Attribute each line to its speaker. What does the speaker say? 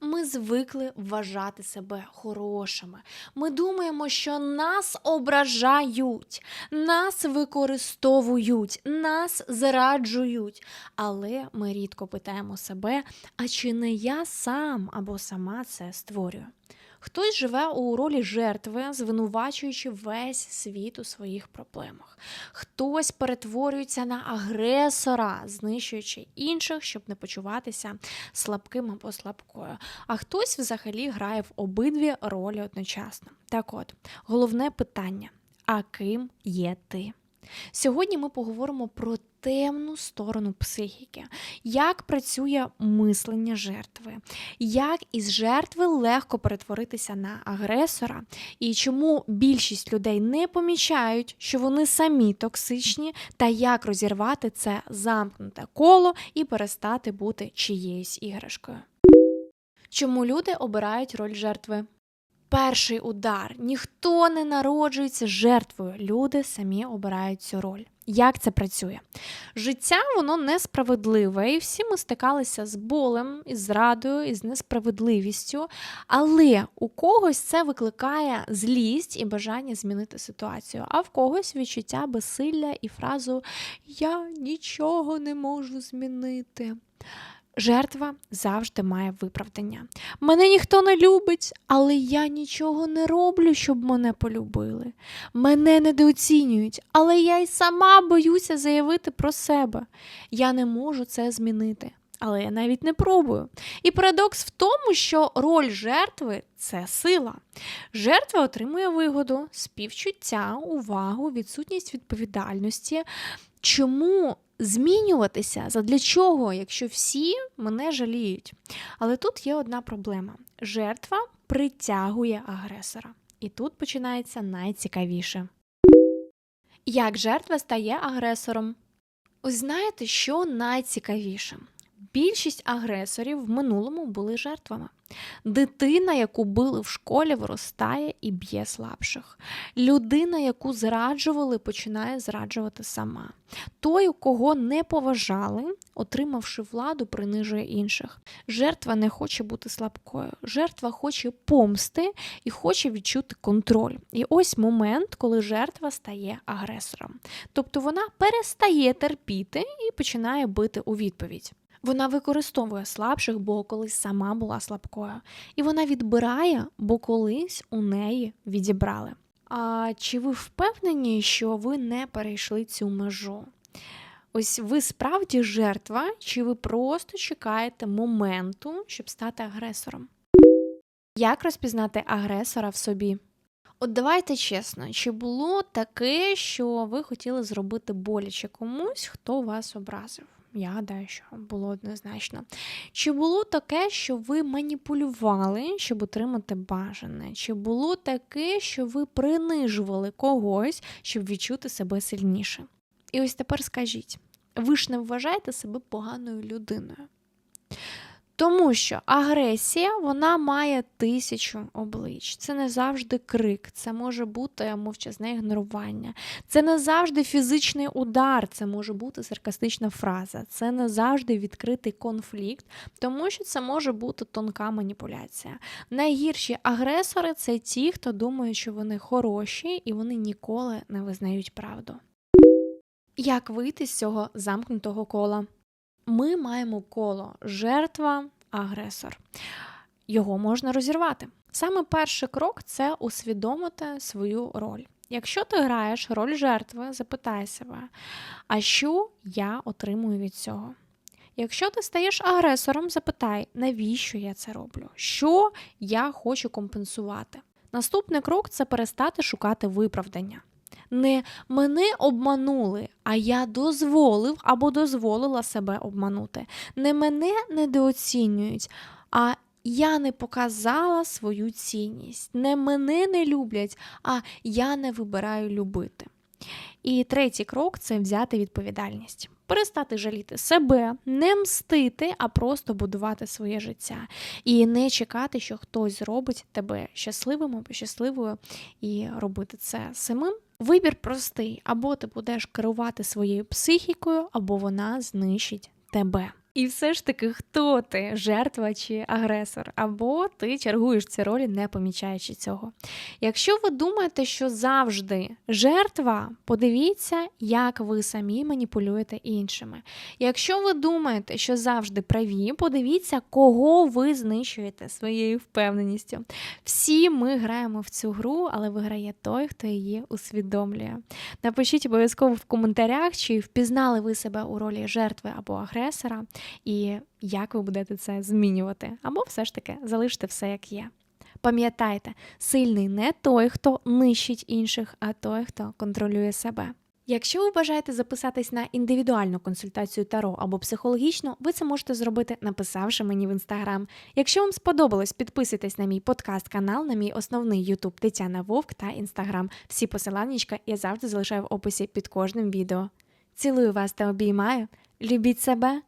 Speaker 1: Ми звикли вважати себе хорошими. Ми думаємо, що нас ображають, нас використовують, нас зраджують. Але ми рідко питаємо себе, а чи не я сам або сама це створюю? Хтось живе у ролі жертви, звинувачуючи весь світ у своїх проблемах. Хтось перетворюється на агресора, знищуючи інших, щоб не почуватися слабким або слабкою. А хтось взагалі грає в обидві ролі одночасно. Так от, головне питання: а ким є ти? Сьогодні ми поговоримо про темну сторону психіки, як працює мислення жертви, як із жертви легко перетворитися на агресора, і чому більшість людей не помічають, що вони самі токсичні, та як розірвати це замкнуте коло і перестати бути чиєюсь іграшкою. Чому люди обирають роль жертви? Перший удар. Ніхто не народжується жертвою. Люди самі обирають цю роль. Як це працює? Життя воно несправедливе, і всі ми стикалися з болем, із зрадою, із несправедливістю. Але у когось це викликає злість і бажання змінити ситуацію, а в когось відчуття безсилля і фразу Я нічого не можу змінити. Жертва завжди має виправдання. Мене ніхто не любить, але я нічого не роблю, щоб мене полюбили. Мене недооцінюють, але я й сама боюся заявити про себе. Я не можу це змінити, але я навіть не пробую. І парадокс в тому, що роль жертви це сила. Жертва отримує вигоду, співчуття, увагу, відсутність відповідальності. Чому змінюватися? Задля чого, якщо всі мене жаліють? Але тут є одна проблема: жертва притягує агресора. І тут починається найцікавіше. Як жертва стає агресором? Ось знаєте, що найцікавіше? Більшість агресорів в минулому були жертвами. Дитина, яку били в школі, виростає і б'є слабших. Людина, яку зраджували, починає зраджувати сама. Той, кого не поважали, отримавши владу, принижує інших. Жертва не хоче бути слабкою. Жертва хоче помсти і хоче відчути контроль. І ось момент, коли жертва стає агресором. Тобто вона перестає терпіти і починає бити у відповідь. Вона використовує слабших, бо колись сама була слабкою. І вона відбирає, бо колись у неї відібрали. А чи ви впевнені, що ви не перейшли цю межу? Ось ви справді жертва, чи ви просто чекаєте моменту, щоб стати агресором? Як розпізнати агресора в собі? От давайте чесно, чи було таке, що ви хотіли зробити боляче комусь, хто вас образив? Я гадаю, що було однозначно. Чи було таке, що ви маніпулювали, щоб отримати бажане? Чи було таке, що ви принижували когось, щоб відчути себе сильніше? І ось тепер скажіть: ви ж не вважаєте себе поганою людиною? Тому що агресія вона має тисячу облич. Це не завжди крик, це може бути мовчазне ігнорування, це не завжди фізичний удар, це може бути саркастична фраза, це не завжди відкритий конфлікт, тому що це може бути тонка маніпуляція. Найгірші агресори це ті, хто думає, що вони хороші і вони ніколи не визнають правду. Як вийти з цього замкнутого кола? Ми маємо коло жертва, агресор. Його можна розірвати. Саме перший крок це усвідомити свою роль. Якщо ти граєш роль жертви, запитай себе, а що я отримую від цього? Якщо ти стаєш агресором, запитай, навіщо я це роблю? Що я хочу компенсувати? Наступний крок це перестати шукати виправдання не мене обманули, а я дозволив або дозволила себе обманути. Не мене недооцінюють, а я не показала свою цінність. Не мене не люблять, а я не вибираю любити. І третій крок це взяти відповідальність. перестати жаліти себе, не мстити, а просто будувати своє життя і не чекати, що хтось зробить тебе щасливим або щасливою, і робити це самим. Вибір простий: або ти будеш керувати своєю психікою, або вона знищить тебе. І все ж таки, хто ти, жертва чи агресор, або ти чергуєш ці ролі, не помічаючи цього. Якщо ви думаєте, що завжди жертва, подивіться, як ви самі маніпулюєте іншими. Якщо ви думаєте, що завжди праві, подивіться, кого ви знищуєте своєю впевненістю. Всі ми граємо в цю гру, але виграє той, хто її усвідомлює. Напишіть обов'язково в коментарях, чи впізнали ви себе у ролі жертви або агресора, і як ви будете це змінювати, або все ж таки залиште все як є. Пам'ятайте, сильний не той, хто нищить інших, а той, хто контролює себе. Якщо ви бажаєте записатись на індивідуальну консультацію Таро або психологічну, ви це можете зробити, написавши мені в інстаграм. Якщо вам сподобалось, підписуйтесь на мій подкаст-канал, на мій основний Ютуб Тетяна Вовк та інстаграм. Всі посиланнячка я завжди залишаю в описі під кожним відео. Цілую вас та обіймаю. Любіть себе,